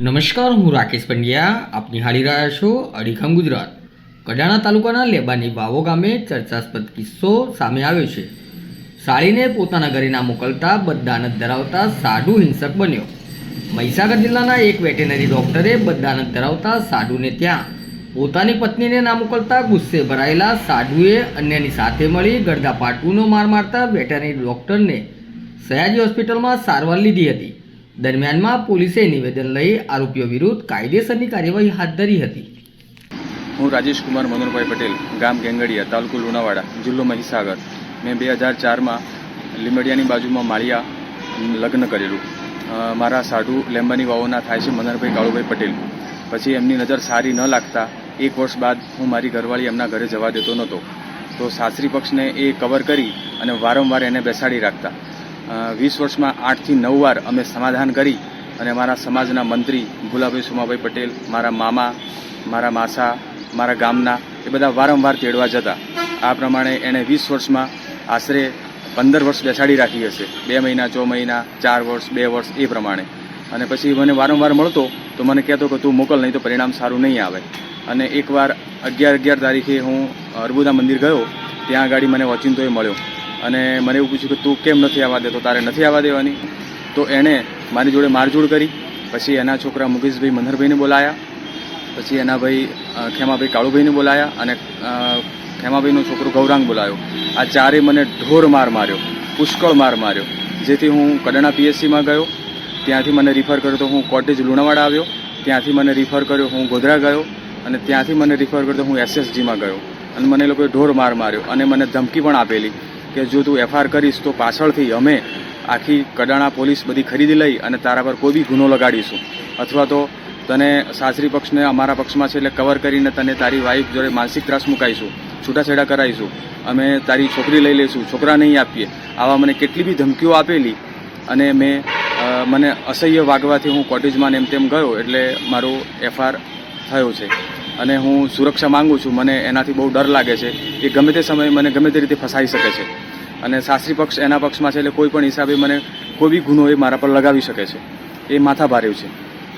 નમસ્કાર, હું રાકેશ પંડ્યા. આપ નિહાળી રહ્યા છો અડીખમ ગુજરાત. કડાણા તાલુકાના લેબાની વાવો ગામે ચર્ચાસ્પદ કિસ્સો સામે આવ્યો છે. સાળીને પોતાના ઘરે ના મોકલતા બદદાનત ધરાવતા સાડુ હિંસક બન્યો. મહીસાગર જિલ્લાના એક વેટેનરી ડોક્ટરે બદદાનત ધરાવતા સાડુને ત્યાં. પોતાની પત્નીને ના મોકલતા ગુસ્સે ભરાયેલા સાડુએ અન્યની સાથે મળી ગળદા પાટુનો માર મારતા વેટેનરી ડોક્ટરને સયાજી હોસ્પિટલમાં સારવાર લીધી હતી. દરમિયાનમાં પોલીસે નિવેદન લઈ આરોપીઓ વિરુદ્ધ કાયદેસરની કાર્યવાહી હાથ ધરી હતી. હું રાજેશકુમાર મનોહરભાઈ પટેલ, ગામ ગેંગડિયા, તાલુકો લુણાવાડા, જિલ્લો મહીસાગર. મેં બે હજાર ચારમાં લીમડિયાની બાજુમાં માળિયા લગ્ન કરેલું. મારા સાઢુ લેમ્બાની વાવોના થાય છે મનહરભાઈ કાળુભાઈ પટેલ. પછી એમની નજર સારી ન લાગતા એક વર્ષ બાદ હું મારી ઘરવાળી એમના ઘરે જવા દેતો નહોતો. તો સાસરી પક્ષને એ કવર કરી અને વારંવાર એને બેસાડી રાખતા. વીસ વર્ષમાં આઠથી નવ વાર અમે સમાધાન કરી અને મારા સમાજના મંત્રી ભુલાભાઈ સુમાભાઈ પટેલ, મારા મામા, મારા માસા, મારા ગામના એ બધા વારંવાર તેડવા જતા. આ પ્રમાણે એણે વીસ વર્ષમાં આશરે પંદર વર્ષ બેસાડી રાખી હશે. બે મહિના છ મહિના ચાર વર્ષ, બે વર્ષ એ પ્રમાણે. અને પછી મને વારંવાર મળતો તો મને કહેતો કે તું મોકલ, નહીં તો પરિણામ સારું નહીં આવે. અને એકવાર અગિયાર અગિયાર તારીખે હું અર્બુદા મંદિર ગયો, ત્યાં આગળ મને વચિંતોએ મળ્યો. અને મને એવું પૂછ્યું કે તું કેમ નથી આવવા દેતો? તારે નથી આવવા દેવાની? તો એણે મારી જોડે મારઝૂડ કરી. પછી એના છોકરા મુકેશભાઈ મનહરભાઈને બોલાયા. પછી એના ભાઈ ખેમાભાઈ કાળુભાઈને બોલાયા અને ખેમાભાઈનો છોકરો ગૌરાંગ બોલાયો. આ ચારે મને ઢોર માર માર્યો, પુષ્કળ માર માર્યો. જેથી હું કડાણા પીએસસીમાં ગયો. ત્યાંથી મને રિફર કર્યો તો હું કોટેજ લુણાવાડા આવ્યો. ત્યાંથી મને રિફર કર્યો હું ગોધરા ગયો. અને ત્યાંથી મને રિફર કર્યો તો હું એસએસજીમાં ગયો. અને મને એ લોકોએ ઢોર માર માર્યો અને મને ધમકી પણ આપેલી. કે જો તું એફઆર કરીશ તો પાછળથી અમે આખી કડાણા પોલીસ બધી ખરીદી લઈ અને તારા પર કોઈ બી ગુનો લગાડીશું. અથવા તો તને સાસરી પક્ષને અમારા પક્ષમાં છે એટલે કવર કરીને તને તારી વાઈફ જોડે માનસિક ત્રાસ મુકાઈશું, છૂટાછેડા કરાવીશું અમે તારી છોકરી લઈ લઈશું, છોકરા નહીં આપીએ. આવા મને કેટલી બી ધમકીઓ આપેલી અને મેં મને અસહ્ય વાગવાથી હું કોટેજમાં એમ તેમ ગયો એટલે મારો એફઆર થયો છે. અને હું સુરક્ષા માંગુ છું, મને એનાથી બહુ ડર લાગે છે એ ગમે તે સમયે મને ગમે તે રીતે ફસાઈ શકે છે. અને સાસરી પક્ષ એના પક્ષમાં છે એટલે કોઈ પણ હિસાબે મને કોઈ બી ગુનો એ મારા પર લગાવી શકે છે. એ માથા ભાર્યું છે.